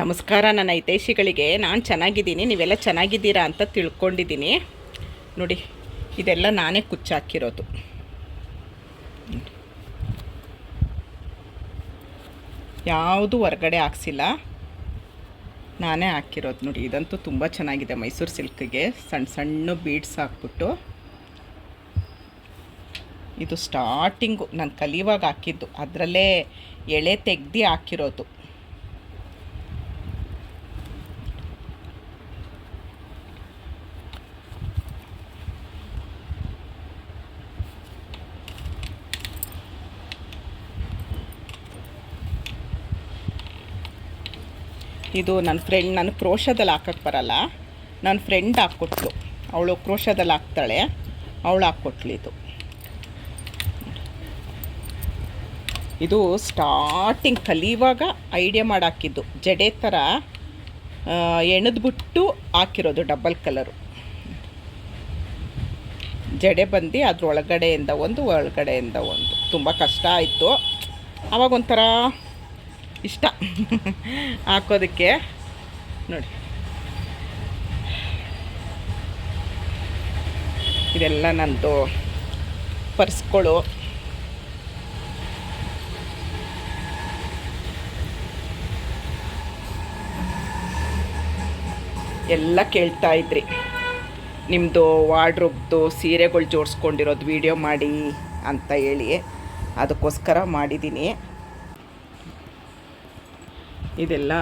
ನಮಸ್ಕಾರ ನನ್ನ ಹಿತೈಷಿಗಳಿಗೆ. ನಾನು ಚೆನ್ನಾಗಿದ್ದೀನಿ, ನೀವೆಲ್ಲ ಚೆನ್ನಾಗಿದ್ದೀರಾ ಅಂತ ತಿಳ್ಕೊಂಡಿದ್ದೀನಿ. ನೋಡಿ, ಇದೆಲ್ಲ ನಾನೇ ಕುಚ್ಚಾಕಿರೋದು. ಯಾವುದು ಹೊರಗಡೆ ಹಾಕ್ಸಿಲ್ಲ. ನಾನೇ ಹಾಕಿರೋದು ನೋಡಿ, ಇದಂತೂ ತುಂಬ ಚೆನ್ನಾಗಿದೆ ಮೈಸೂರು ಸಿಲ್ಕ್ಗೆ. ಸಣ್ಣ ಸಣ್ಣ ಬೀಡ್ಸ್ ಹಾಕ್ಬಿಟ್ಟು. ಇದು ಸ್ಟಾರ್ಟಿಂಗು ನಾನು ಕಲಿಯುವಾಗ ಹಾಕಿದ್ದು. ಅದರಲ್ಲೇ ಎಳೆ ತೆಗ್ದು ಹಾಕಿರೋದು. ಇದು ನನ್ನ ಫ್ರೆಂಡ್ ನಾನು ಕ್ರೋಶದಲ್ಲಿ ಹಾಕಕ್ಕೆ ಬರಲ್ಲ. ನನ್ನ ಫ್ರೆಂಡ್ ಹಾಕ್ಕೊಟ್ಲು. ಅವಳು ಕ್ರೋಶದಲ್ಲಿ ಹಾಕ್ತಾಳೆ. ಅವಳು ಹಾಕ್ಕೊಟ್ಲು ಇದು. ಸ್ಟಾರ್ಟಿಂಗ್ ಕಲಿಯುವಾಗ ಐಡಿಯಾ ಮಾಡಾಕಿದ್ದು. ಜಡೆ ಥರ ಎಣೆದ್ಬಿಟ್ಟು ಹಾಕಿರೋದು ಡಬಲ್ ಕಲರು ಜಡೆ ಬಂದು ಅದ್ರ ಒಳಗಡೆಯಿಂದ ಒಂದು ಒಳಗಡೆಯಿಂದ ಒಂದು. ತುಂಬ ಕಷ್ಟ ಆಯಿತು. ಅವಾಗ ಒಂಥರ ಇಷ್ಟ. ಹಾಕೋದಕ್ಕೆ. ನೋಡಿ. ಇದೆಲ್ಲ ನಂದು ಪರ್ಸ್ಗಳು. ಎಲ್ಲ ಕೇಳ್ತಾ ಇದ್ರಿ. ನಿಮ್ಮದು ವಾರ್ಡ್ರೋಬ್ದು ಸೀರೆಗಳು ಜೋಡಿಸ್ಕೊಂಡಿರೋದು ವಿಡಿಯೋ ಮಾಡಿ ಅಂತ ಹೇಳಿ. ಅದಕ್ಕೋಸ್ಕರ ಮಾಡಿದ್ದೀನಿ. ಇದೆಲ್ಲ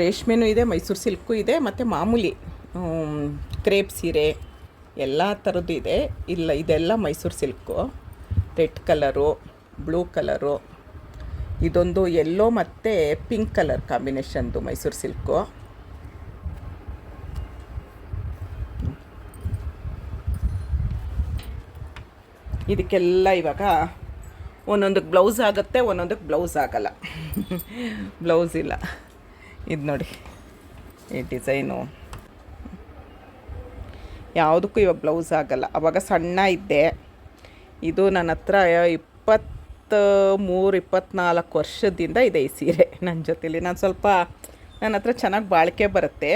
ರೇಷ್ಮೆನೂ ಇದೆ, ಮೈಸೂರು ಸಿಲ್ಕು ಇದೆ, ಮತ್ತು ಮಾಮೂಲಿ ಕ್ರೇಪ್ ಸೀರೆ ಎಲ್ಲ ಥರದ್ದು ಇದೆ. ಇಲ್ಲ, ಇದೆಲ್ಲ Mysore silk. Red colour, blue colour. ಇದೊಂದು ಎಲ್ಲೋ ಮತ್ತು ಪಿಂಕ್ ಕಲರ್ ಕಾಂಬಿನೇಷನ್ದು ಮೈಸೂರು ಸಿಲ್ಕು. ಇದಕ್ಕೆಲ್ಲ ಇವಾಗ ಒಂದೊಂದಕ್ಕೆ ಬ್ಲೌಸ್ ಆಗುತ್ತೆ, ಒಂದೊಂದಕ್ಕೆ ಬ್ಲೌಸ್ ಆಗಲ್ಲ. ಬ್ಲೌಸ್ ಇಲ್ಲ. ಇದು ನೋಡಿ, ಈ ಡಿಸೈನು. ಯಾವುದಕ್ಕೂ ಇವಾಗ ಬ್ಲೌಸ್ ಆಗಲ್ಲ. ಅವಾಗ ಸಣ್ಣ ಇದ್ದೆ. ಇದು ನನ್ನ ಹತ್ರ ಇಪ್ಪತ್ತ ಮೂರು ಇಪ್ಪತ್ತ್ನಾಲ್ಕು ವರ್ಷದಿಂದ ಇದೆ ಈ ಸೀರೆ ನನ್ನ ಜೊತೇಲಿ. ನಾನು ಸ್ವಲ್ಪ, ನನ್ನ ಹತ್ರ ಚೆನ್ನಾಗಿ ಬಾಳಿಕೆ ಬರುತ್ತೆ.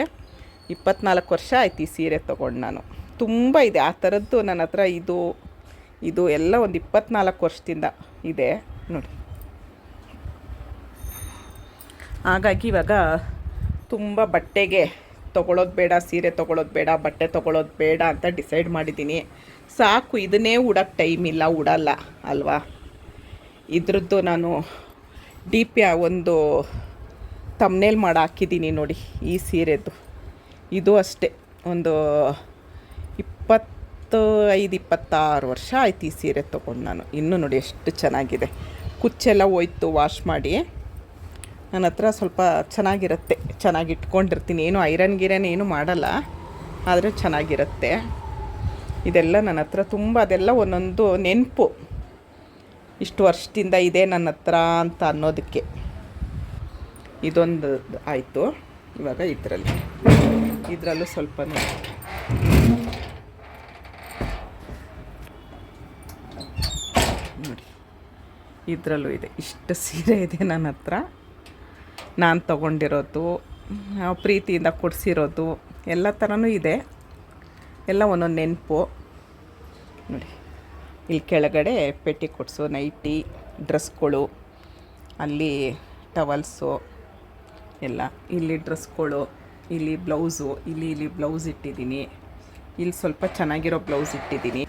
ಇಪ್ಪತ್ನಾಲ್ಕು ವರ್ಷ ಆಯ್ತು ಈ ಸೀರೆ ತೊಗೊಂಡು ನಾನು. ತುಂಬ ಇದೆ. ಆ ಥರದ್ದು ನನ್ನ ಹತ್ರ ಇದು ಇದು ಎಲ್ಲ ಒಂದು ಇಪ್ಪತ್ನಾಲ್ಕು ವರ್ಷದಿಂದ ಇದೆ, ನೋಡಿ. ಹಾಗಾಗಿ ಇವಾಗ ತುಂಬ ಬಟ್ಟೆಗೆ ತೊಗೊಳೋದು ಬೇಡ, ಸೀರೆ ತೊಗೊಳೋದು ಬೇಡ, ಬಟ್ಟೆ ತೊಗೊಳೋದು ಬೇಡ ಅಂತ ಡಿಸೈಡ್ ಮಾಡಿದ್ದೀನಿ. ಸಾಕು, ಇದನ್ನೇ ಉಡೋಕ್ಕೆ ಟೈಮ್ ಇಲ್ಲ, ಉಡಲ್ಲ, ಅಲ್ವಾ? ಇದ್ರದ್ದು ನಾನು ಡಿ ಪಿ ಒಂದು ತಮ್ನೇಲ್ ಮಾಡಿ ಹಾಕಿದ್ದೀನಿ ನೋಡಿ ಈ ಸೀರೆದು. ಇದು ಅಷ್ಟೇ, ಒಂದು ಇಪ್ಪತ್ತು ಐದು ಇಪ್ಪತ್ತಾರು ವರ್ಷ ಆಯ್ತು ಈ ಸೀರೆ ತೊಗೊಂಡು ನಾನು. ಇನ್ನೂ ನೋಡಿ ಎಷ್ಟು ಚೆನ್ನಾಗಿದೆ. ಕುಚ್ಚೆಲ್ಲ ಹೋಯ್ತು ವಾಶ್ ಮಾಡಿ. ನನ್ನ ಹತ್ರ ಸ್ವಲ್ಪ ಚೆನ್ನಾಗಿರುತ್ತೆ. ಚೆನ್ನಾಗಿ ಇಟ್ಕೊಂಡಿರ್ತೀನಿ. ಏನು ಐರನ್ ಗಿರನ್ ಏನು ಮಾಡಲ್ಲ, ಆದರೆ ಚೆನ್ನಾಗಿರುತ್ತೆ. ಇದೆಲ್ಲ ನನ್ನ ಹತ್ರ ತುಂಬ, ಅದೆಲ್ಲ ಒಂದೊಂದು ನೆನಪು. ಇಷ್ಟು ವರ್ಷದಿಂದ ಇದೆ ನನ್ನ ಹತ್ರ ಅಂತ ಅನ್ನೋದಕ್ಕೆ. ಇದೊಂದು ಆಯಿತು. ಇವಾಗ ಇದರಲ್ಲಿ. ಇದರಲ್ಲೂ ಸ್ವಲ್ಪ ನೋಡಿ ನೋಡಿ ಇದರಲ್ಲೂ ಇದೆ. ಇಷ್ಟು ಸೀರೆ ಇದೆ ನನ್ನ ಹತ್ರ. ನಾನು ತಗೊಂಡಿರೋದು ಪ್ರೀತಿಯಿಂದ ಕೊಡಿಸಿರೋದು, ಎಲ್ಲ ಥರನೂ ಇದೆ. ಎಲ್ಲ ಒಂದೊಂದು ನೆನಪು. ನೋಡಿ, ಇಲ್ಲಿ ಕೆಳಗಡೆ ಪೆಟ್ಟಿ ಕೊಡಿಸು, ನೈಟಿ, ಡ್ರೆಸ್ಗಳು, ಅಲ್ಲಿ ಟವಲ್ಸು, ಎಲ್ಲ. ಇಲ್ಲಿ ಡ್ರೆಸ್ಗಳು, ಇಲ್ಲಿ ಬ್ಲೌಸು, ಇಲ್ಲಿ ಇಲ್ಲಿ ಬ್ಲೌಸ್ ಇಟ್ಟಿದ್ದೀನಿ. ಇಲ್ಲಿ ಸ್ವಲ್ಪ ಚೆನ್ನಾಗಿರೋ ಬ್ಲೌಸ್ ಇಟ್ಟಿದ್ದೀನಿ.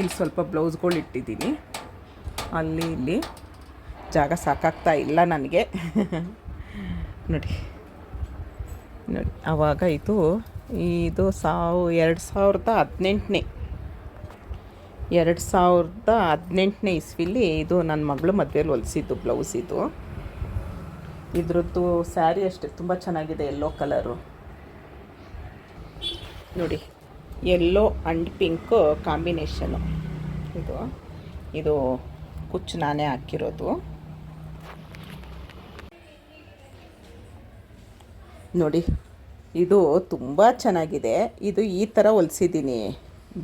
ಇಲ್ಲಿ ಸ್ವಲ್ಪ ಬ್ಲೌಸ್ಗಳು ಇಟ್ಟಿದ್ದೀನಿ. ಅಲ್ಲಿ ಇಲ್ಲಿ. ಜಾಗ ಸಾಕಾಗ್ತಾ ಇಲ್ಲ ನನಗೆ. ನೋಡಿ. ನೋಡಿ ಆವಾಗ ಇದು ಇದು ಸಾವು, ಎರಡು ಸಾವಿರದ ಹದಿನೆಂಟನೇ. ಎರಡು ಸಾವಿರದ ಹದಿನೆಂಟನೇ ಇಸ್ವಿಲಿ ಇದು ನನ್ನ ಮಗಳು ಮದುವೆಯಲ್ಲಿ ಹೊಲಿಸಿದ್ದು ಬ್ಲೌಸ್ ಇದು. ಇದ್ರದ್ದು ಸ್ಯಾರಿ ಅಷ್ಟೇ, ತುಂಬ ಚೆನ್ನಾಗಿದೆ, ಎಲ್ಲೋ ಕಲರು. ನೋಡಿ. ಎಲ್ಲೋ ಆ್ಯಂಡ್ ಪಿಂಕ್ ಕಾಂಬಿನೇಷನು ಇದು ಇದು ಕುಚ್ಚು ನಾನೇ ಹಾಕಿರೋದು. ನೋಡಿ, ಇದು ತುಂಬ ಚೆನ್ನಾಗಿದೆ. ಇದು ಈ ಥರ ಹೊಲಿಸಿದ್ದೀನಿ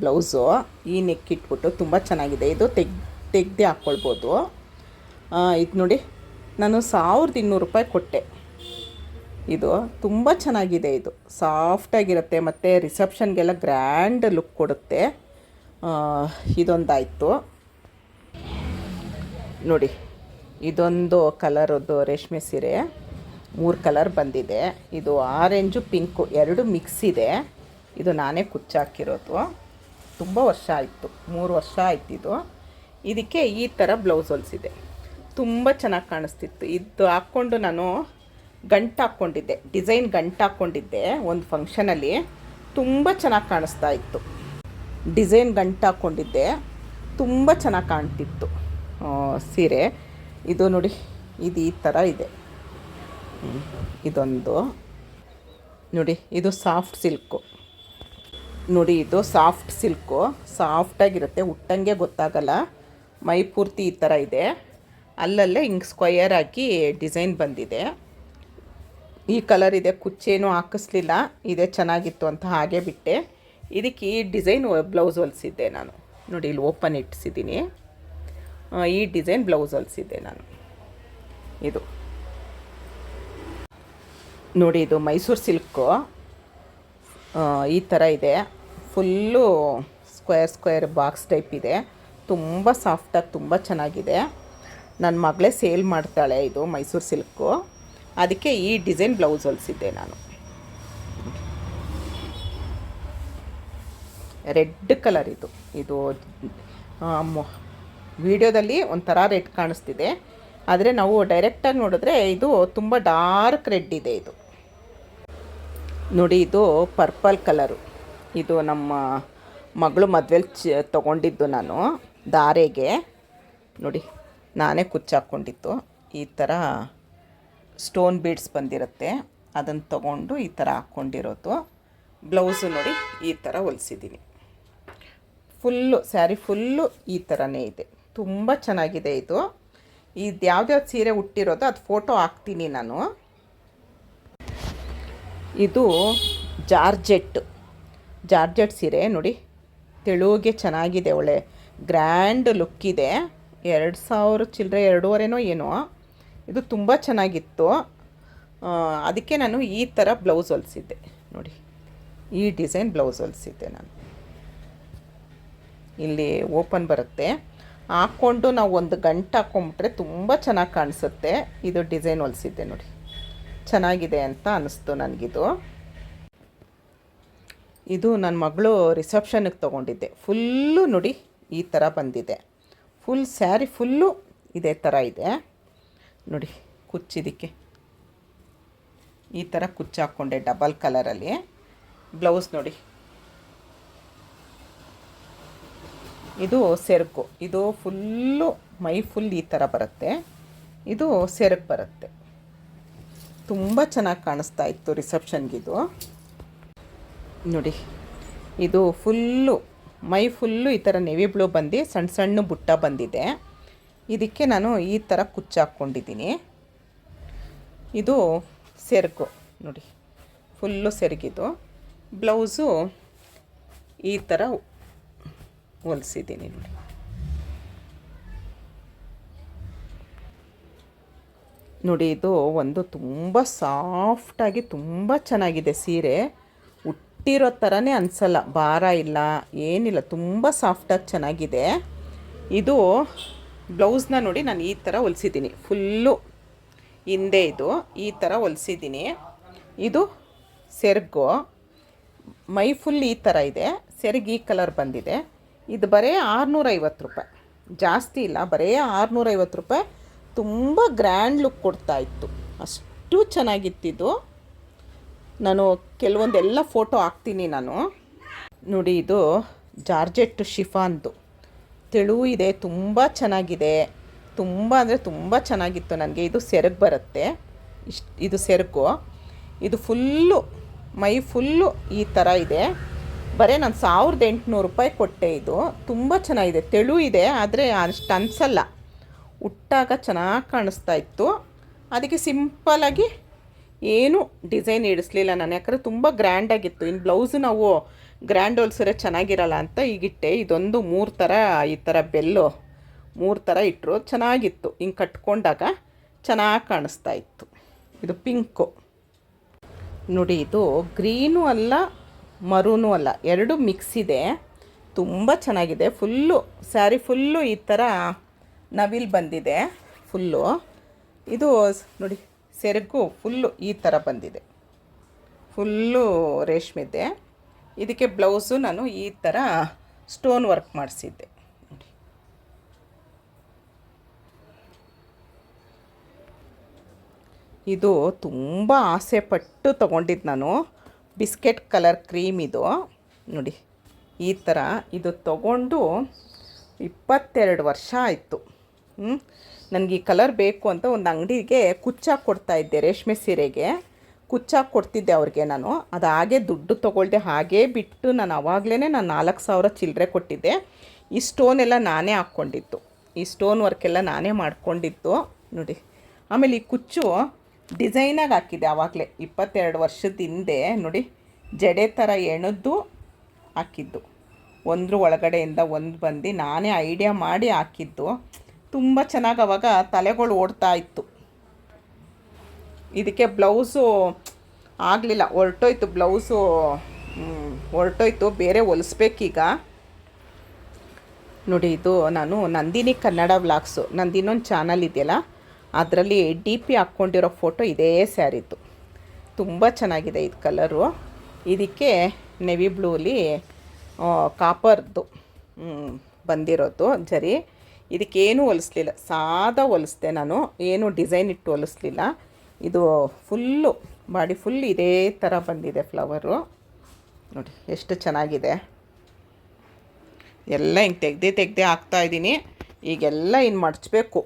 ಬ್ಲೌಸು. ಈ ನೆಕ್ ಇಟ್ಬಿಟ್ಟು ತುಂಬ ಚೆನ್ನಾಗಿದೆ. ಇದು ತೆಗ್, ತೆಗ್ದು ಹಾಕ್ಕೊಳ್ಬೋದು ಇದು ನೋಡಿ, ನಾನು ಸಾವಿರದ ಇನ್ನೂರು ರೂಪಾಯಿ ಕೊಟ್ಟೆ. ಇದು ತುಂಬ ಚೆನ್ನಾಗಿದೆ ಇದು. ಸಾಫ್ಟಾಗಿರುತ್ತೆ ಮತ್ತು ರಿಸೆಪ್ಷನ್ಗೆಲ್ಲ ಗ್ರ್ಯಾಂಡ್ ಲುಕ್ ಕೊಡುತ್ತೆ. ಇದೊಂದಾಯಿತು. ನೋಡಿ, ಇದೊಂದು ಕಲರದ್ದು ರೇಷ್ಮೆ ಸೀರೆ. ಮೂರು ಕಲರ್ ಬಂದಿದೆ. ಇದು ಆರೆಂಜು ಪಿಂಕು ಎರಡು ಮಿಕ್ಸ್ ಇದೆ. ಇದು ನಾನೇ ಕುಚ್ಚಾಕಿರೋದು. ತುಂಬ ವರ್ಷ ಆಯಿತು. ಮೂರು ವರ್ಷ ಆಯ್ತು ಇದು. ಇದಕ್ಕೆ ಈ ಥರ ಬ್ಲೌಸ್ ಹೊಲಿಸಿದೆ. ತುಂಬ ಚೆನ್ನಾಗಿ ಕಾಣಿಸ್ತಿತ್ತು. ಇದು ಹಾಕ್ಕೊಂಡು ನಾನು ಗಂಟು ಹಾಕ್ಕೊಂಡಿದ್ದೆ ಡಿಸೈನ್ ಗಂಟು ಹಾಕ್ಕೊಂಡಿದ್ದೆ ಒಂದು ಫಂಕ್ಷನಲ್ಲಿ ತುಂಬ ಚೆನ್ನಾಗಿ ಕಾಣಿಸ್ತಾ ಇತ್ತು. ಡಿಸೈನ್ ಗಂಟು ಹಾಕ್ಕೊಂಡಿದ್ದೆ ತುಂಬ ಚೆನ್ನಾಗಿ ಕಾಣ್ತಿತ್ತು ಸೀರೆ. ಇದು ನೋಡಿ, ಇದು ಈ ಥರ ಇದೆ. ಇದೊಂದು. ನೋಡಿ, ಇದು ಸಾಫ್ಟ್ ಸಿಲ್ಕು ನೋಡಿ, ಇದು ಸಾಫ್ಟ್ ಸಿಲ್ಕು ಸಾಫ್ಟಾಗಿರುತ್ತೆ ಉಟ್ಟಂಗೆ ಗೊತ್ತಾಗಲ್ಲ. ಮೈ ಪೂರ್ತಿ ಈ ಥರ ಇದೆ. ಅಲ್ಲಲ್ಲೇ ಹಿಂಗೆ ಸ್ಕ್ವಯರ್ ಆಗಿ ಡಿಸೈನ್ ಬಂದಿದೆ. ಈ ಕಲರ್ ಇದೆ, ಕುಚ್ಚೇನು ಹಾಕಿಸ್ಲಿಲ್ಲ, ಇದೆ ಚೆನ್ನಾಗಿತ್ತು ಅಂತ ಹಾಗೆ ಬಿಟ್ಟೆ. ಇದಕ್ಕೆ ಈ ಡಿಸೈನ್ ಬ್ಲೌಸ್ ಹೊಲಿಸಿದ್ದೆ ನಾನು. ನೋಡಿ, ಇಲ್ಲಿ ಓಪನ್ ಇಟ್ಟಿಸಿದ್ದೀನಿ. ಈ ಡಿಸೈನ್ ಬ್ಲೌಸ್ ಹೊಲಿಸಿದ್ದೆ ನಾನು. ಇದು. ನೋಡಿ, ಇದು ಮೈಸೂರು ಸಿಲ್ಕು ಈ ಥರ ಇದೆ. Full square square box type ಇದೆ. ತುಂಬ ಸಾಫ್ಟಾಗಿ ತುಂಬ ಚೆನ್ನಾಗಿದೆ. ನನ್ನ ಮಗಳೇ ಸೇಲ್ ಮಾಡ್ತಾಳೆ ಇದು ಮೈಸೂರು ಸಿಲ್ಕು ಅದಕ್ಕೆ ಈ ಡಿಸೈನ್ ಬ್ಲೌಸ್ ಹೊಲಿಸಿದ್ದೆ ನಾನು. ರೆಡ್ ಕಲರ್ ಇದು. ಇದು ವಿಡಿಯೋದಲ್ಲಿ ಒಂಥರ ರೆಡ್ ಕಾಣಿಸ್ತಿದೆ. ಆದರೆ ನಾವು ಡೈರೆಕ್ಟಾಗಿ ನೋಡಿದ್ರೆ ಇದು ತುಂಬ ಡಾರ್ಕ್ ರೆಡ್ ಇದೆ ಇದು. ನೋಡಿ, ಇದು ಪರ್ಪಲ್ ಕಲರು ಇದು ನಮ್ಮ ಮಗಳು ಮದುವೆಲಿ ಚ, ತೊಗೊಂಡಿದ್ದು ನಾನು ದಾರೆಗೆ. ನೋಡಿ, ನಾನೇ ಕುಚ್ಚಾಕ್ಕೊಂಡಿದ್ದು ಈ ಥರ ಸ್ಟೋನ್ ಬೀಡ್ಸ್ ಬಂದಿರುತ್ತೆ. ಅದನ್ನು ತಗೊಂಡು ಈ ಥರ ಹಾಕ್ಕೊಂಡಿರೋದು. ಬ್ಲೌಸು ನೋಡಿ ಈ ಥರ ಹೊಲಿಸಿದ್ದೀನಿ. ಫುಲ್ಲು, ಸ್ಯಾರಿ ಫುಲ್ಲು ಈ ಥರನೇ ಇದೆ. ತುಂಬ ಚೆನ್ನಾಗಿದೆ ಇದು. ಇದು ಯಾವ್ದ್ಯಾವ್ದು ಸೀರೆ ಹುಟ್ಟಿರೋದು ಅದು ಫೋಟೋ ಹಾಕ್ತೀನಿ ನಾನು. ಇದು ಜಾರ್ಜೆಟ್. ಜಾರ್ಜೆಟ್ ಸೀರೆ ನೋಡಿ. ತೆಳುಗೆ ಚೆನ್ನಾಗಿದೆ ಒಳ್ಳೆ. ಗ್ರ್ಯಾಂಡ್ ಲುಕ್ಕಿದೆ ಎರಡು ಸಾವಿರ ಚಿಲ್ಲರೆ ಎರಡೂವರೆನೋ ಏನೋ. ಇದು ತುಂಬ ಚೆನ್ನಾಗಿತ್ತು. ಅದಕ್ಕೆ ನಾನು ಈ ಥರ ಬ್ಲೌಸ್ ಹೊಲಿಸಿದ್ದೆ. ನೋಡಿ, ಈ ಡಿಸೈನ್ ಬ್ಲೌಸ್ ಹೊಲಿಸಿದ್ದೆ ನಾನು. ಇಲ್ಲಿ ಓಪನ್ ಬರುತ್ತೆ. ಹಾಕ್ಕೊಂಡು ನಾವು ಒಂದು ಗಂಟೆ ಹಾಕ್ಕೊಂಬಿಟ್ರೆ ತುಂಬ ಚೆನ್ನಾಗಿ ಕಾಣಿಸುತ್ತೆ. ಇದು ಡಿಸೈನ್ ಹೊಲಿಸಿದ್ದೆ ನೋಡಿ. ಚೆನ್ನಾಗಿದೆ ಅಂತ ಅನ್ನಿಸ್ತು ನನಗಿದು. ಇದು ನನ್ನ ಮಗಳು ರಿಸೆಪ್ಷನ್ಗೆ ತೊಗೊಂಡಿದ್ದೆ. ಫುಲ್ಲು ನೋಡಿ ಈ ಥರ ಬಂದಿದೆ. ಫುಲ್ ಸ್ಯಾರಿ ಫುಲ್ಲು ಇದೇ ಥರ ಇದೆ. ನೋಡಿ, ಕುಚ್ಚಿದಕ್ಕೆ. ಈ ಥರ ಕುಚ್ಚು ಹಾಕ್ಕೊಂಡೆ ಡಬಲ್ ಕಲರಲ್ಲಿ. ಬ್ಲೌಸ್ ನೋಡಿ. ಇದು ಸೆರಕು ಇದು ಫುಲ್ಲು, ಮೈ ಫುಲ್ ಈ ಥರ ಬರುತ್ತೆ. ಇದು ಸೆರಕು ಬರುತ್ತೆ. ತುಂಬ ಚೆನ್ನಾಗಿ ಕಾಣಿಸ್ತಾ ಇತ್ತು ರಿಸೆಪ್ಷನ್ಗಿದು. ನೋಡಿ, ಇದು ಫುಲ್ಲು, ಮೈ ಫುಲ್ಲು ಈ ಥರ ನೆವಿ ಬ್ಲೂ ಬಂದು ಸಣ್ಣ ಸಣ್ಣ ಬುಟ್ಟ ಬಂದಿದೆ. ಇದಕ್ಕೆ ನಾನು ಈ ಥರ ಕುಚ್ಚಾಕ್ಕೊಂಡಿದ್ದೀನಿ ಇದು ಸೆರಗು, ನೋಡಿ, ಫುಲ್ಲು ಸೆರಗಿದು. ಬ್ಲೌಸು ಈ ಥರ ಹೊಲಿಸಿದ್ದೀನಿ, ನೋಡಿ. ನೋಡಿ, ಇದು ಒಂದು ತುಂಬ ಸಾಫ್ಟಾಗಿ ತುಂಬ ಚೆನ್ನಾಗಿದೆ ಸೀರೆ. ಹುಟ್ಟಿರೋ ಥರನೇ ಅನಿಸಲ್ಲ, ಭಾರ ಇಲ್ಲ, ಏನಿಲ್ಲ, ತುಂಬ ಸಾಫ್ಟಾಗಿ ಚೆನ್ನಾಗಿದೆ. ಇದು ಬ್ಲೌಸ್ನ ನೋಡಿ ನಾನು ಈ ಥರ ಹೊಲಿಸಿದ್ದೀನಿ. ಫುಲ್ಲು ಹಿಂದೆ ಇದು, ಈ ಥರ ಹೊಲಿಸಿದ್ದೀನಿ. ಇದು ಸೆರ್ಗು. ಮೈ ಫುಲ್ ಈ ಥರ ಇದೆ. ಸೆರ್ಗ್ ಈ ಕಲರ್ ಬಂದಿದೆ. ಇದು ಬರೀ ಆರುನೂರೈವತ್ತು ರೂಪಾಯಿ. ಜಾಸ್ತಿ ಇಲ್ಲ, ಬರೀ ಆರುನೂರೈವತ್ತು ರೂಪಾಯಿ. ತುಂಬ ಗ್ರ್ಯಾಂಡ್ ಲುಕ್ ಕೊಡ್ತಾ ಇತ್ತು. ಅಷ್ಟು ಚೆನ್ನಾಗಿತ್ತಿದ್ದು. ನಾನು ಕೆಲವೊಂದೆಲ್ಲ ಫೋಟೋ ಹಾಕ್ತೀನಿ ನಾನು. ನೋಡಿ ಇದು ಜಾರ್ಜೆಟ್ ಶಿಫಾನ್ದು. ತೆಳು ಇದೆ, ತುಂಬ ಚೆನ್ನಾಗಿದೆ. ತುಂಬ ಅಂದರೆ ತುಂಬ ಚೆನ್ನಾಗಿತ್ತು ನನಗೆ ಇದು ಸೆರಗು ಬರುತ್ತೆ. ಇಷ್ಟು, ಇದು ಸೆರಗು. ಇದು ಫುಲ್ಲು, ಮೈ ಫುಲ್ಲು ಈ ಥರ ಇದೆ. ಬರೀ ನಾನು ಸಾವಿರದ ಎಂಟುನೂರು ರೂಪಾಯಿ ಕೊಟ್ಟೆ ಇದು. ತುಂಬ ಚೆನ್ನಾಗಿದೆ. ತೆಳು ಇದೆ, ಆದರೆ ಅಷ್ಟು ಅನಿಸಲ್ಲ. ಉಟ್ಟಾಗ ಚೆನ್ನಾಗಿ ಕಾಣಿಸ್ತಾ ಇತ್ತು. ಅದಕ್ಕೆ ಸಿಂಪಲಾಗಿ ಏನು ಡಿಸೈನ್ ಇಡಿಸ್ಲಿಲ್ಲ ನಾನು. ಯಾಕಂದರೆ ತುಂಬ ಗ್ರ್ಯಾಂಡಾಗಿತ್ತು ಇನ್ನು ಬ್ಲೌಸ್ ನಾವು ಗ್ರ್ಯಾಂಡ್ ಹೊಲ್ಸಿದ್ರೆ ಚೆನ್ನಾಗಿರಲ್ಲ ಅಂತ ಈಗಿಟ್ಟೆ. ಇದೊಂದು ಮೂರು ಥರ ಈ ಥರ ಬೆಲ್ಲು ಮೂರು ಥರ ಇಟ್ಟರು ಚೆನ್ನಾಗಿತ್ತು. ಹಿಂಗೆ ಕಟ್ಕೊಂಡಾಗ ಚೆನ್ನಾಗಿ ಕಾಣಿಸ್ತಾ ಇತ್ತು. ಇದು ಪಿಂಕು. ನೋಡಿ, ಇದು ಗ್ರೀನು ಅಲ್ಲ, ಮರೂನು ಅಲ್ಲ. ಎರಡು ಮಿಕ್ಸ್ ಇದೆ. ತುಂಬ ಚೆನ್ನಾಗಿದೆ. ಫುಲ್ಲು, ಸ್ಯಾರಿ ಫುಲ್ಲು ಈ ಥರ ನವಿಲ್ ಬಂದಿದೆ. ಫುಲ್ಲು. ಇದು ನೋಡಿ ಸೆರಗು ಫುಲ್ಲು ಈ ಥರ ಬಂದಿದೆ. ಫುಲ್ಲು ರೇಷ್ಮೆದೆ ಇದಕ್ಕೆ ಬ್ಲೌಸು ನಾನು ಈ ಥರ ಸ್ಟೋನ್ ವರ್ಕ್ ಮಾಡಿಸಿದ್ದೆ. ಇದು ತುಂಬ ಆಸೆ ಪಟ್ಟು ತೊಗೊಂಡಿದ್ದು ನಾನು. ಬಿಸ್ಕೆಟ್ ಕಲರ್ ಕ್ರೀಮ್ ಇದು. ನೋಡಿ, ಈ ಥರ ಇದು ತಗೊಂಡು ಇಪ್ಪತ್ತೆರಡು ವರ್ಷ ಆಯಿತು. ನನಗೆ ಈ ಕಲರ್ ಬೇಕು ಅಂತ ಒಂದು ಅಂಗಡಿಗೆ ಕುಚ್ಚಾಕಿ ಕೊಡ್ತಾ ಇದ್ದೆ, ರೇಷ್ಮೆ ಸೀರೆಗೆ. ಕುಚ್ಚಾಕಿ ಕೊಡ್ತಿದ್ದೆ ಅವ್ರಿಗೆ ನಾನು. ಅದು ಹಾಗೆ ದುಡ್ಡು ತೊಗೊಳ್ದೆ, ಹಾಗೇ ಬಿಟ್ಟು ನಾನು ಆವಾಗಲೇ ನಾನು ನಾಲ್ಕು ಸಾವಿರ ಚಿಲ್ಲರೆ ಕೊಟ್ಟಿದ್ದೆ. ಈ ಸ್ಟೋನ್ ಎಲ್ಲ ನಾನೇ ಹಾಕ್ಕೊಂಡಿದ್ದು. ಈ ಸ್ಟೋನ್ ವರ್ಕೆಲ್ಲ ನಾನೇ ಮಾಡ್ಕೊಂಡಿದ್ದು. ನೋಡಿ, ಆಮೇಲೆ ಈ ಕುಚ್ಚು ಡಿಸೈನಾಗಿ ಹಾಕಿದ್ದೆ ಆವಾಗಲೇ ಇಪ್ಪತ್ತೆರಡು ವರ್ಷದ ಹಿಂದೆ. ನೋಡಿ, ಜಡೆ ಥರ ಎಣದ್ದು ಹಾಕಿದ್ದು. ಒಂದ್ರ ಒಳಗಡೆಯಿಂದ ಒಂದು ಬಂದು ನಾನೇ ಐಡಿಯಾ ಮಾಡಿ ಹಾಕಿದ್ದು. ತುಂಬ ಚೆನ್ನಾಗಿ ಅವಾಗ ತಲೆಗಳು ಓಡ್ತಾ ಇತ್ತು. ಇದಕ್ಕೆ ಬ್ಲೌಸು ಆಗಲಿಲ್ಲ ಹೊರಟೋಯ್ತು ಬ್ಲೌಸು ಹೊರಟೋಯ್ತು ಬೇರೆ ಹೊಲಿಸ್ಬೇಕೀಗ. ನೋಡಿ ಇದು ನಾನು ನಂದಿನಿ ಕನ್ನಡ ವ್ಲಾಗ್ಸು. ನಂದು ಇನ್ನೊಂದು ಚಾನಲ್ ಇದೆಯಲ್ಲ, ಅದರಲ್ಲಿ ಡಿ ಪಿ ಹಾಕ್ಕೊಂಡಿರೋ ಫೋಟೋ ಇದೇ ಸ್ಯಾರಿದ್ದು ತುಂಬ ಚೆನ್ನಾಗಿದೆ ಇದು ಕಲರು. ಇದಕ್ಕೆ ನೆವಿ ಬ್ಲೂಲಿ ಕಾಪರ್ದು ಬಂದಿರೋದು ಜರಿ. ಇದಕ್ಕೇನು ಹೊಲಿಸ್ಲಿಲ್ಲ. ಸಾದಾ ಹೊಲಿಸ್ದೆ ನಾನು. ಏನು ಡಿಸೈನ್ ಇಟ್ಟು ಹೊಲಿಸ್ಲಿಲ್ಲ. ಇದು ಫುಲ್ಲು, ಬಾಡಿ ಫುಲ್ ಇದೇ ಥರ ಬಂದಿದೆ ಫ್ಲವರು. ನೋಡಿ, ಎಷ್ಟು ಚೆನ್ನಾಗಿದೆ. ಎಲ್ಲ ಹಿಂಗೆ ತೆಗ್ದೆ ತೆಗ್ದೆ ಹಾಕ್ತಾ ಇದ್ದೀನಿ. ಈಗೆಲ್ಲ ಇನ್ನು ಮಡಚಬೇಕು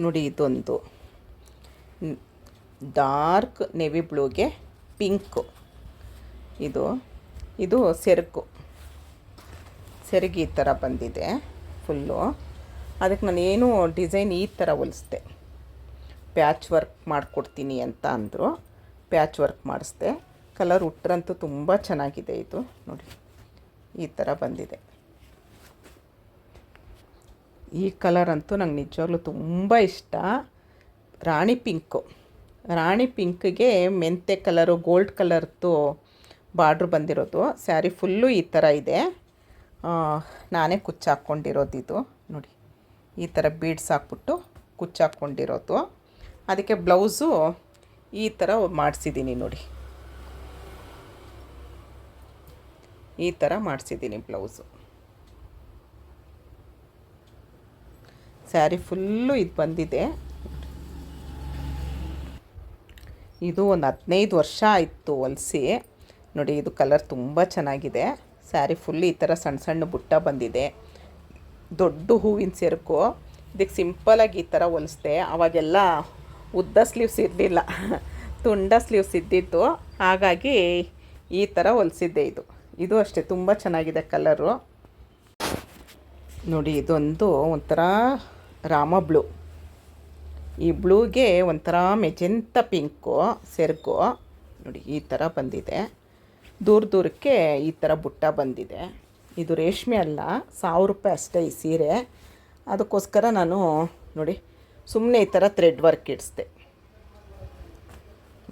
ನೋಡಿ ಇದೊಂದು. ಡಾರ್ಕ್ ನೆವಿ ಬ್ಲೂಗೆ ಪಿಂಕು. ಇದು ಇದು ಸೆರಗು. ಸೆರಗು ಈ ಥರ ಬಂದಿದೆ ಫುಲ್ಲು. ಅದಕ್ಕೆ ನಾನು ಏನು ಡಿಸೈನ್ ಈ ಥರ ಹೊಲಿಸ್ದೆ. ಪ್ಯಾಚ್ ವರ್ಕ್ ಮಾಡಿಕೊಡ್ತೀನಿ ಅಂತ ಅಂದರು. ಪ್ಯಾಚ್ ವರ್ಕ್ ಮಾಡಿಸ್ದೆ. ಕಲರ್ ಉಟ್ರಂತೂ ತುಂಬ ಚೆನ್ನಾಗಿದೆ ಇದು. ನೋಡಿ, ಈ ಥರ ಬಂದಿದೆ. ಈ ಕಲರ್ ಅಂತೂ ನಂಗೆ ನಿಜವಾಗ್ಲೂ ತುಂಬ ಇಷ್ಟ. ರಾಣಿ ಪಿಂಕು. ರಾಣಿ ಪಿಂಕ್ಗೆ ಮೆಂತೆ ಕಲರು, ಗೋಲ್ಡ್ ಕಲರ್ದು ಬಾರ್ಡ್ರ್ ಬಂದಿರೋದು. ಸ್ಯಾರಿ ಫುಲ್ಲು ಈ ಥರ ಇದೆ. ನಾನೇ ಕುಚ್ಚು ಹಾಕ್ಕೊಂಡಿರೋದಿದು ನೋಡಿ, ಈ ಥರ ಬೀಡ್ಸ್ ಹಾಕ್ಬಿಟ್ಟು ಕುಚ್ಚು ಹಾಕ್ಕೊಂಡಿರೋದು ಅದಕ್ಕೆ ಬ್ಲೌಸು ಈ ಥರ ಮಾಡಿಸಿದ್ದೀನಿ ನೋಡಿ. ಈ ಥರ ಮಾಡಿಸಿದ್ದೀನಿ ಬ್ಲೌಸು. ಸ್ಯಾರಿ ಫುಲ್ಲು ಇದು ಬಂದಿದೆ. ಇದು ಒಂದು ಹದಿನೈದು ವರ್ಷ ಆಯಿತು ಹೊಲಿಸಿ. ನೋಡಿ, ಇದು ಕಲರ್ ತುಂಬ ಚೆನ್ನಾಗಿದೆ. ಸ್ಯಾರಿ ಫುಲ್ ಈ ಥರ ಸಣ್ಣ ಸಣ್ಣ ಬುಟ್ಟ ಬಂದಿದೆ. ದೊಡ್ಡ ಹೂವಿನ ಸೆರಕು. ಇದಕ್ಕೆ ಸಿಂಪಲಾಗಿ ಈ ಥರ ಹೊಲಿಸ್ದೆ. ಆವಾಗೆಲ್ಲ ಉದ್ದ ಸ್ಲೀವ್ಸ್ ಇರಲಿಲ್ಲ. ತುಂಡ ಸ್ಲೀವ್ಸ್ ಇದ್ದಿತ್ತು. ಹಾಗಾಗಿ ಈ ಥರ ಹೊಲಿಸಿದ್ದೆ ಇದು. ಇದು ಅಷ್ಟೇ, ತುಂಬ ಚೆನ್ನಾಗಿದೆ ಕಲರು. ನೋಡಿ, ಇದೊಂದು ಒಂಥರ ರಾಮ ಬ್ಲೂ. ಈ ಬ್ಲೂಗೆ ಒಂಥರ ಮೆಜೆಂತ ಪಿಂಕು ಸೆರಗು ನೋಡಿ, ಈ ಥರ ಬಂದಿದೆ. ದೂರ ದೂರಕ್ಕೆ ಈ ಥರ ಬುಟ್ಟ ಬಂದಿದೆ. ಇದು ರೇಷ್ಮೆ ಅಲ್ಲ, ಸಾವಿರ ರೂಪಾಯಿ ಅಷ್ಟೇ ಈ ಸೀರೆ. ಅದಕ್ಕೋಸ್ಕರ ನಾನು ನೋಡಿ ಸುಮ್ಮನೆ ಈ ಥರ ಥ್ರೆಡ್ ವರ್ಕ್ ಇಡಿಸ್ದೆ.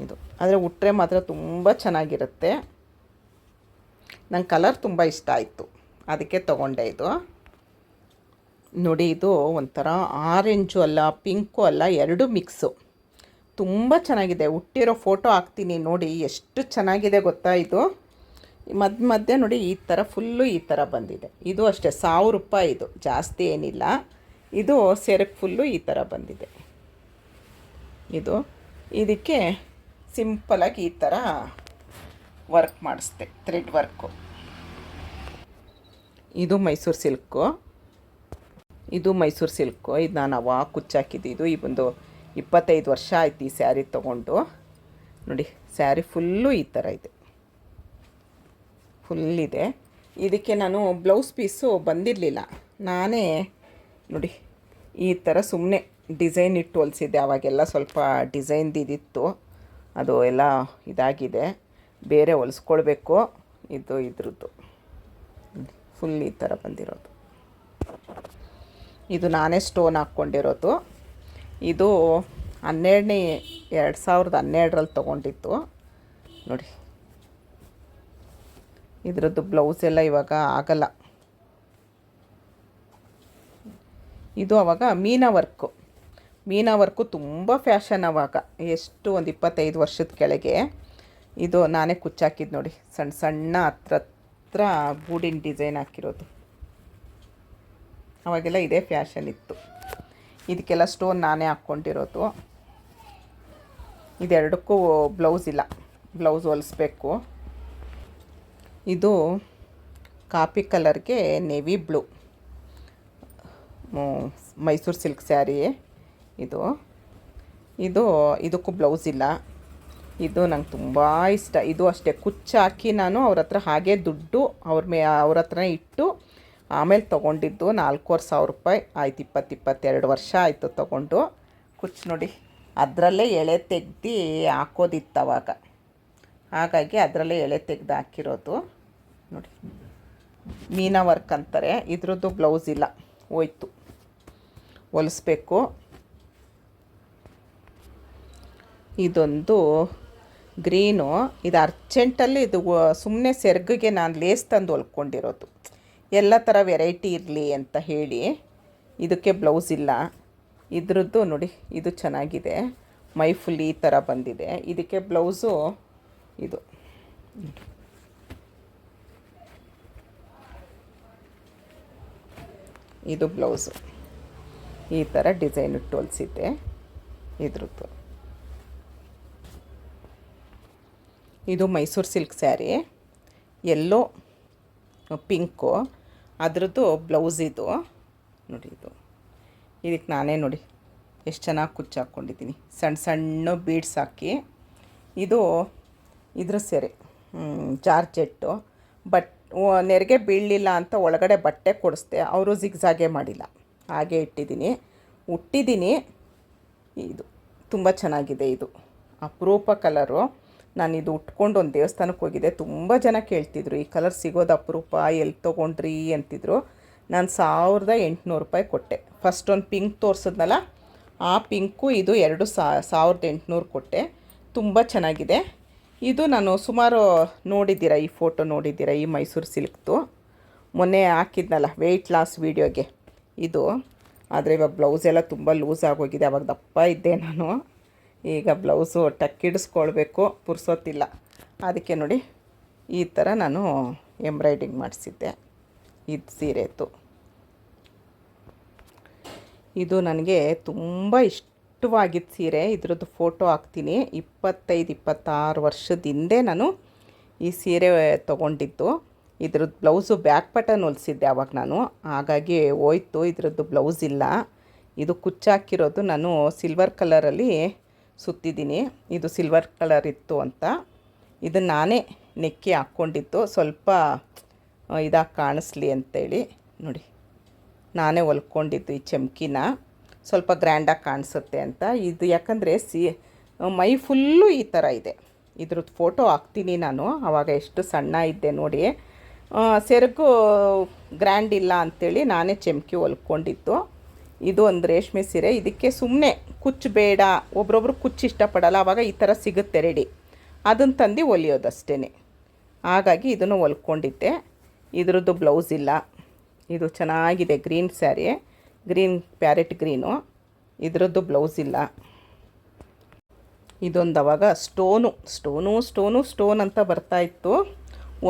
ಇದು, ಆದರೆ ಉಟ್ರೆ ಮಾತ್ರ ತುಂಬ ಚೆನ್ನಾಗಿರುತ್ತೆ. ನಂಗೆ ಕಲರ್ ತುಂಬ ಇಷ್ಟ ಆಯಿತು. ಅದಕ್ಕೆ ತೊಗೊಂಡೆ ಇದು. ನೋಡಿ, ಇದು ಒಂಥರ ಆರೆಂಜು ಅಲ್ಲ ಪಿಂಕು ಅಲ್ಲ, ಎರಡು ಮಿಕ್ಸು ತುಂಬ ಚೆನ್ನಾಗಿದೆ. ಹುಟ್ಟಿರೋ ಫೋಟೋ ಹಾಕ್ತೀನಿ ನೋಡಿ, ಎಷ್ಟು ಚೆನ್ನಾಗಿದೆ ಗೊತ್ತಾ ಇದು? ಮಧ್ಯ ಮಧ್ಯೆ ನೋಡಿ ಈ ಥರ ಫುಲ್ಲು ಈ ಥರ ಬಂದಿದೆ. ಇದು ಅಷ್ಟೇ, ಸಾವಿರ ರೂಪಾಯಿ ಇದು, ಜಾಸ್ತಿ ಏನಿಲ್ಲ. ಇದು ಸೆರಕ್ ಫುಲ್ಲು ಈ ಥರ ಬಂದಿದೆ. ಇದು, ಇದಕ್ಕೆ ಸಿಂಪಲಾಗಿ ಈ ಥರ ವರ್ಕ್ ಮಾಡಿಸ್ದೆ, ಥ್ರೆಡ್ ವರ್ಕು. ಇದು ಮೈಸೂರು ಸಿಲ್ಕು. ಇದು ಮೈಸೂರು ಸಿಲ್ಕು. ಇದು ನಾನು ಅವಾಗ ಕುಚ್ಚಾಕಿದ್ದು ಇದು, ಈ ಒಂದು ಇಪ್ಪತ್ತೈದು ವರ್ಷ ಆಯ್ತು ಈ ಸ್ಯಾರಿ ತೊಗೊಂಡು. ನೋಡಿ, ಸ್ಯಾರಿ ಫುಲ್ಲು ಈ ಥರ ಇದೆ. ಫುಲ್ ಇದೆ ಇದಕ್ಕೆ ನಾನು ಬ್ಲೌಸ್ ಪೀಸು ಬಂದಿರಲಿಲ್ಲ. ನಾನೇ, ನೋಡಿ, ಈ ಥರ ಸುಮ್ಮನೆ ಡಿಸೈನ್ ಇಟ್ಟು ಹೊಲಿಸಿದ್ದೆ. ಅವಾಗೆಲ್ಲ ಸ್ವಲ್ಪ ಡಿಸೈನ್ದಿದಿತ್ತು. ಅದು ಎಲ್ಲ ಇದಾಗಿದೆ. ಬೇರೆ ಹೊಲಿಸ್ಕೊಳ್ಬೇಕು. ಇದು ಇದ್ರದ್ದು. ಫುಲ್ ಈ ಥರ ಬಂದಿರೋದು. ಇದು ನಾನೇ ಸ್ಟೋನ್ ಹಾಕ್ಕೊಂಡಿರೋದು. ಇದು ಹನ್ನೆರಡನೇ, ಎರಡು ಸಾವಿರದ ಹನ್ನೆರಡರಲ್ಲಿ ತೊಗೊಂಡಿತ್ತು. ನೋಡಿ. ಇದರದ್ದು ಬ್ಲೌಸ್ ಎಲ್ಲ ಇವಾಗ ಆಗಲ್ಲ. ಇದು ಅವಾಗ ಮೀನಾ ವರ್ಕು. ಮೀನಾ ವರ್ಕು ತುಂಬ ಫ್ಯಾಷನ್ ಅವಾಗ. ಎಷ್ಟು ಒಂದು ಇಪ್ಪತ್ತೈದು ವರ್ಷದ ಕೆಳಗೆ. ಇದು ನಾನೇ ಕುಚ್ಚಾಕಿದ್ದು ನೋಡಿ. ಸಣ್ಣ ಸಣ್ಣ ಹತ್ರ ಹತ್ರ ಬೂಡಿನ ಡಿಸೈನ್ ಹಾಕಿರೋದು. ಅವಾಗೆಲ್ಲ ಇದೇ ಫ್ಯಾಷನ್ ಇತ್ತು. ಇದಕ್ಕೆಲ್ಲ ಸ್ಟೋನ್ ನಾನೇ ಹಾಕ್ಕೊಂಡಿರೋದು. ಇದೆರಡಕ್ಕೂ ಬ್ಲೌಸ್ ಇಲ್ಲ. ಬ್ಲೌಸ್ ಹೊಲಿಸ್ಬೇಕು. ಇದು coffee ಕಲರ್ಗೆ navy blue Mysore silk sari ಇದು. ಇದು, ಇದಕ್ಕೂ ಬ್ಲೌಸ್ ಇಲ್ಲ. ಇದು ನಂಗೆ ತುಂಬ ಇಷ್ಟ. ಇದು ಅಷ್ಟೇ. ಕುಚ್ಚು ಹಾಕಿ ನಾನು ಅವ್ರ ಹತ್ರ ಹಾಗೆ ದುಡ್ಡು ಅವ್ರ ಮೇ, ಅವ್ರ ಹತ್ರನೇ ಇಟ್ಟು ಆಮೇಲೆ ತೊಗೊಂಡಿದ್ದು ನಾಲ್ಕೂವರೆ ಸಾವಿರ ರೂಪಾಯಿ. ಆಯ್ತು, ಇಪ್ಪತ್ತು, ಇಪ್ಪತ್ತೆರಡು ವರ್ಷ ಆಯಿತು ತೊಗೊಂಡು. ಕುಚ್ಚು ನೋಡಿ, ಅದರಲ್ಲೇ ಎಳೆ ತೆಗ್ದು ಹಾಕೋದಿತ್ತು ಅವಾಗ. ಹಾಗಾಗಿ ಅದರಲ್ಲೇ ಎಳೆ ತೆಗ್ದು ಹಾಕಿರೋದು. ನೋಡಿ, ಮೀನಾ ವರ್ಕ್ ಅಂತಾರೆ. ಇದ್ರದ್ದು ಬ್ಲೌಸ್ ಇಲ್ಲ. ಹೋಯ್ತು. ಹೊಲಿಸ್ಬೇಕು. ಇದೊಂದು ಗ್ರೀನು. ಇದು ಅರ್ಜೆಂಟಲ್ಲಿ ಇದು ಸುಮ್ಮನೆ ಸೆರ್ಗಿಗೆ ನಾನು ಲೇಸ್ ತಂದು ಹೊಲ್ಕೊಂಡಿರೋದು. ಎಲ್ಲ ಥರ ವೆರೈಟಿ ಇರಲಿ ಅಂತ ಹೇಳಿ ಇದಕ್ಕೆ ಬ್ಲೌಸ್ ಇಲ್ಲ. ಇದ್ರದ್ದು ನೋಡಿ, ಇದು ಚೆನ್ನಾಗಿದೆ. ಮೈ ಫುಲ್ ಈ ಥರ ಬಂದಿದೆ. ಇದಕ್ಕೆ ಬ್ಲೌಸು ಇದು. ಇದು ಬ್ಲೌಸು. ಈ ಥರ ಡಿಸೈನ್ ಇಟ್ಟು ಹೊಲಿಸಿದ್ದೆ ಇದ್ರದ್ದು. ಇದು Mysore silk sari. Yellow pink. ಅದರದ್ದು ಬ್ಲೌಸ್ ಇದು. ನೋಡಿ ಇದು. ಇದಕ್ಕೆ ನಾನೇ ನೋಡಿ ಎಷ್ಟು ಚೆನ್ನಾಗಿ ಕುಚ್ಚು ಹಾಕ್ಕೊಂಡಿದ್ದೀನಿ. ಸಣ್ಣ ಸಣ್ಣ ಬೀಡ್ಸ್ ಹಾಕಿ. ಇದು ಇದ್ರ ಸೀರೆ. ಜಾರ್ಜೆಟ್ಟು ಬಟ್ ನೆರಿಗೆ ಬೀಳಲಿಲ್ಲ ಅಂತ ಒಳಗಡೆ ಬಟ್ಟೆ ಕೊಡಿಸ್ದೆ. ಅವರು ಜಿಗ್ಜಾಗೆ ಮಾಡಿಲ್ಲ. ಹಾಗೆ ಇಟ್ಟಿದ್ದೀನಿ. ಹುಟ್ಟಿದ್ದೀನಿ. ಇದು. ತುಂಬ ಚೆನ್ನಾಗಿದೆ ಇದು. ಅಪರೂಪ ಕಲರು. ನಾನು ಇದು ಉಟ್ಕೊಂಡು ಒಂದು ದೇವಸ್ಥಾನಕ್ಕೆ ಹೋಗಿದ್ದೆ. ತುಂಬ ಜನ ಕೇಳ್ತಿದ್ರು, ಈ ಕಲರ್ ಸಿಗೋದು ಅಪರೂಪ, ಎಲ್ಲಿ ತೊಗೊಂಡ್ರಿ? ಅಂತಿದ್ರು. ನಾನು ಸಾವಿರದ ಎಂಟುನೂರು ರೂಪಾಯಿ ಕೊಟ್ಟೆ. ಫಸ್ಟ್ ಒಂದು ಪಿಂಕ್ ತೋರಿಸಿದ್ನಲ್ಲ, ಆ ಪಿಂಕು ಇದು ಎರಡು ಸಾವಿರದ ಎಂಟುನೂರು ಕೊಟ್ಟೆ. ತುಂಬ ಚೆನ್ನಾಗಿದೆ. ಇದು ನಾನು ಸುಮಾರು ನೋಡಿದ್ದೀರ, ಈ ಫೋಟೋ ನೋಡಿದ್ದೀರ, ಈ ಮೈಸೂರು ಸಿಲ್ಕ್ದು? ಮೊನ್ನೆ ಹಾಕಿದ್ನಲ್ಲ ವೆಯ್ಟ್ ಲಾಸ್ ವೀಡಿಯೋಗೆ ಇದು. ಆದರೆ ಇವಾಗ ಬ್ಲೌಸ್ ಎಲ್ಲ ತುಂಬ ಲೂಸ್ ಆಗೋಗಿದೆ, ಅವಾಗ ದಪ್ಪ ಇದ್ದೆ ನಾನು. ಈಗ ಬ್ಲೌಸು ಟಕ್ಕಿಡಿಸ್ಕೊಳ್ಬೇಕು ಪುರ್ಸೋತಿಲ್ಲ ಅದಕ್ಕೆ ನೋಡಿ ಈ ಥರ ನಾನು ಎಂಬ್ರಾಯ್ಡಿಂಗ್ ಮಾಡಿಸಿದ್ದೆ. ಇದು ಸೀರೆತು ಇದು ನನಗೆ ತುಂಬ ಇಷ್ಟವಾಗಿದ್ದ ಸೀರೆ. ಇದ್ರದ್ದು ಫೋಟೋ ಹಾಕ್ತೀನಿ. ಇಪ್ಪತ್ತೈದು, ಇಪ್ಪತ್ತಾರು ವರ್ಷದ ಹಿಂದೆ ನಾನು ಈ ಸೀರೆ ತೊಗೊಂಡಿದ್ದು. ಇದ್ರದ್ದು ಬ್ಲೌಸು ಬ್ಯಾಕ್ ಬಟನ್ ಹೊಲಿಸಿದ್ದೆ ಆವಾಗ ನಾನು. ಹಾಗಾಗಿ ಹೋಯ್ತು, ಇದ್ರದ್ದು ಬ್ಲೌಸ್ ಇಲ್ಲ. ಇದು ಕುಚ್ಚಾಕಿರೋದು ನಾನು ಸಿಲ್ವರ್ ಕಲರಲ್ಲಿ ಸುತ್ತಿದ್ದೀನಿ. ಇದು ಸಿಲ್ವರ್ ಕಲರ್ ಇತ್ತು ಅಂತ. ಇದನ್ನು ನಾನೇ ನೆಕ್ಕಿ ಹಾಕ್ಕೊಂಡಿದ್ದು. ಸ್ವಲ್ಪ ಇದಾಗಿ ಕಾಣಿಸ್ಲಿ ಅಂತೇಳಿ. ನೋಡಿ, ನಾನೇ ಹೊಲ್ಕೊಂಡಿದ್ದು ಈ ಚಮ್ಕಿನ. ಸ್ವಲ್ಪ ಗ್ರ್ಯಾಂಡಾಗಿ ಕಾಣಿಸುತ್ತೆ ಅಂತ. ಇದು ಯಾಕಂದರೆ ಸಿ, ಮೈ ಫುಲ್ಲು ಈ ಥರ ಇದೆ. ಇದ್ರದ್ದು ಫೋಟೋ ಹಾಕ್ತೀನಿ ನಾನು. ಆವಾಗ ಎಷ್ಟು ಸಣ್ಣ ಇದ್ದೆ ನೋಡಿ. ಸೆರಗು ಗ್ರ್ಯಾಂಡ್ ಇಲ್ಲ ಅಂಥೇಳಿ ನಾನೇ ಚಮ್ಕಿ ಹೊಲ್ಕೊಂಡಿದ್ದು. ಇದು ಒಂದು ರೇಷ್ಮೆ ಸೀರೆ. ಇದಕ್ಕೆ ಸುಮ್ಮನೆ ಕುಚ್ಚು ಬೇಡ ಒಬ್ರೊಬ್ರು ಕುಚ್ಚು ಇಷ್ಟಪಡಲ್ಲ ಆವಾಗ ಈ ಥರ ಸಿಗುತ್ತೆ ರೆಡಿ ಅದನ್ನು ತಂದು ಹೊಲಿಯೋದಷ್ಟೇ ಹಾಗಾಗಿ ಇದನ್ನು ಹೊಲ್ಕೊಂಡಿದ್ದೆ ಇದ್ರದ್ದು ಬ್ಲೌಸ್ ಇಲ್ಲ. ಇದು ಚೆನ್ನಾಗಿದೆ green sari green parrot green ಇದರದ್ದು ಬ್ಲೌಸ್ ಇಲ್ಲ. ಇದೊಂದು ಅವಾಗ ಸ್ಟೋನು ಸ್ಟೋನು ಸ್ಟೋನು ಸ್ಟೋನ್ ಅಂತ ಬರ್ತಾಯಿತ್ತು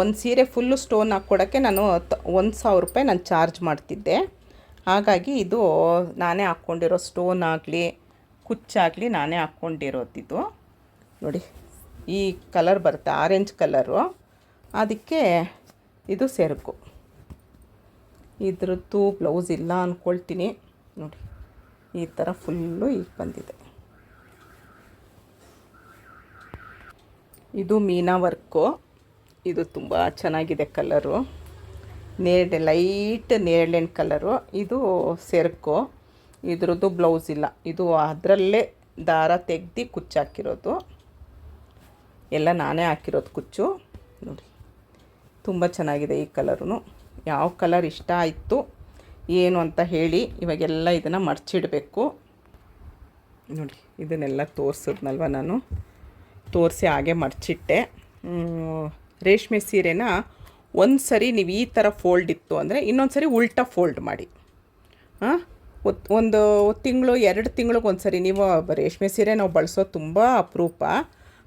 ಒಂದು ಸೀರೆ ಫುಲ್ಲು ಸ್ಟೋನ್ ಹಾಕ್ಕೊಡೋಕ್ಕೆ ನಾನು ಒಂದು ಸಾವಿರ ರೂಪಾಯಿ ನಾನು ಚಾರ್ಜ್ ಮಾಡ್ತಿದ್ದೆ. ಹಾಗಾಗಿ ಇದು ನಾನೇ ಹಾಕ್ಕೊಂಡಿರೋ ಸ್ಟೋನ್ ಆಗಲಿ ಕುಚ್ಚಾಗಲಿ ನಾನೇ ಹಾಕ್ಕೊಂಡಿರೋದಿದ್ದು ನೋಡಿ, ಈ ಕಲರ್ ಬರುತ್ತೆ, ಆರೆಂಜ್ ಕಲರು. ಅದಕ್ಕೆ ಇದು ಸೆರಕು ಇದ್ರದ್ದು ಬ್ಲೌಸ್ ಇಲ್ಲ ಅಂದ್ಕೊಳ್ತೀನಿ ನೋಡಿ, ಈ ಥರ ಫುಲ್ಲು ಈಗ ಬಂದಿದೆ. ಇದು ಮೀನಾ ವರ್ಕು. ಇದು ತುಂಬ ಚೆನ್ನಾಗಿದೆ ಕಲರು. ನೇರಳೆ, ಲೈಟ್ ನೇರಳೆಣ್ಣು ಕಲರು. ಇದು ಸೆರಕು ಇದ್ರದ್ದು ಬ್ಲೌಸ್ ಇಲ್ಲ. ಇದು ಅದರಲ್ಲೇ ದಾರ ತೆಗ್ದು ಕುಚ್ಚಾಕಿರೋದು ಎಲ್ಲ ನಾನೇ ಹಾಕಿರೋದು ಕುಚ್ಚು. ನೋಡಿ, ತುಂಬ ಚೆನ್ನಾಗಿದೆ ಈ ಕಲರು ಯಾವ ಕಲರ್ ಇಷ್ಟ ಆಯಿತು, ಏನು ಅಂತ ಹೇಳಿ ಇವಾಗೆಲ್ಲ ಇದನ್ನು ಮರ್ಚಿಡಬೇಕು. ನೋಡಿ, ಇದನ್ನೆಲ್ಲ ತೋರಿಸಿದ್ನಲ್ವ ನಾನು? ತೋರಿಸಿ ಹಾಗೆ ಮರ್ಚಿಟ್ಟೆ. ರೇಷ್ಮೆ ಸೀರೆನ ಒಂದು ಸರಿ ನೀವು ಈ ಥರ ಫೋಲ್ಡ್ ಇತ್ತು ಅಂದರೆ ಇನ್ನೊಂದು ಸರಿ ಉಲ್ಟಾ ಫೋಲ್ಡ್ ಮಾಡಿ. ಹಾಂ? ಒಂದು ತಿಂಗಳು, ಎರಡು ತಿಂಗಳಿಗೆ ಒಂದು ಸರಿ ನೀವು ರೇಷ್ಮೆ ಸೀರೆ ನಾವು ಬಳಸೋದು ತುಂಬ ಅಪರೂಪ.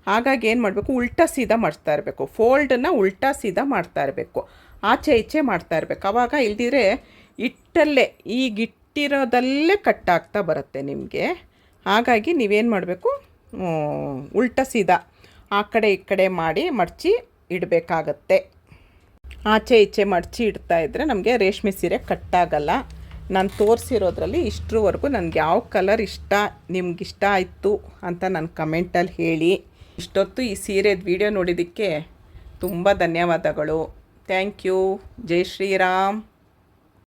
ಹಾಗಾಗಿ ಏನು ಮಾಡಬೇಕು, ಉಲ್ಟಾ ಸೀದಾ ಮಾಡ್ತಾ ಇರಬೇಕು. ಫೋಲ್ಡನ್ನ ಉಲ್ಟಾ ಸೀದಾ ಮಾಡ್ತಾ ಇರಬೇಕು. ಆಚೆ ಈಚೆ ಮಾಡ್ತಾ ಇರಬೇಕು. ಆವಾಗ ಇಲ್ದಿದ್ರೆ ಇಟ್ಟಲ್ಲೇ ಈಗ ಇಟ್ಟಿರೋದಲ್ಲೇ ಕಟ್ಟಾಗ್ತಾ ಬರುತ್ತೆ ನಿಮಗೆ. ಹಾಗಾಗಿ ನೀವೇನು ಮಾಡಬೇಕು ಉಲ್ಟಾ ಸೀದಾ ಆ ಕಡೆ ಈ ಕಡೆ ಮಾಡಿ ಮಡಚಿ ಇಡಬೇಕಾಗತ್ತೆ. ಆಚೆ ಈಚೆ ಮಡಚಿ ಇಡ್ತಾ ಇದ್ದರೆ ನಮಗೆ ರೇಷ್ಮೆ ಸೀರೆ ಕಟ್ಟಾಗಲ್ಲ ನಾನು ತೋರಿಸಿರೋದ್ರಲ್ಲಿ ಇಷ್ಟರವರೆಗೂ ನನಗೆ ಯಾವ ಕಲರ್ ಇಷ್ಟ ನಿಮ್ಗೆ ಇಷ್ಟ ಆಯಿತು ಅಂತ ನನ್ನ ಕಮೆಂಟಲ್ಲಿ ಹೇಳಿ. ಇಷ್ಟೊತ್ತು ಈ ಸೀರೆದು ವಿಡಿಯೋ ನೋಡಿದ್ದಕ್ಕೆ ತುಂಬ ಧನ್ಯವಾದಗಳು. Thank you Jai Shriram.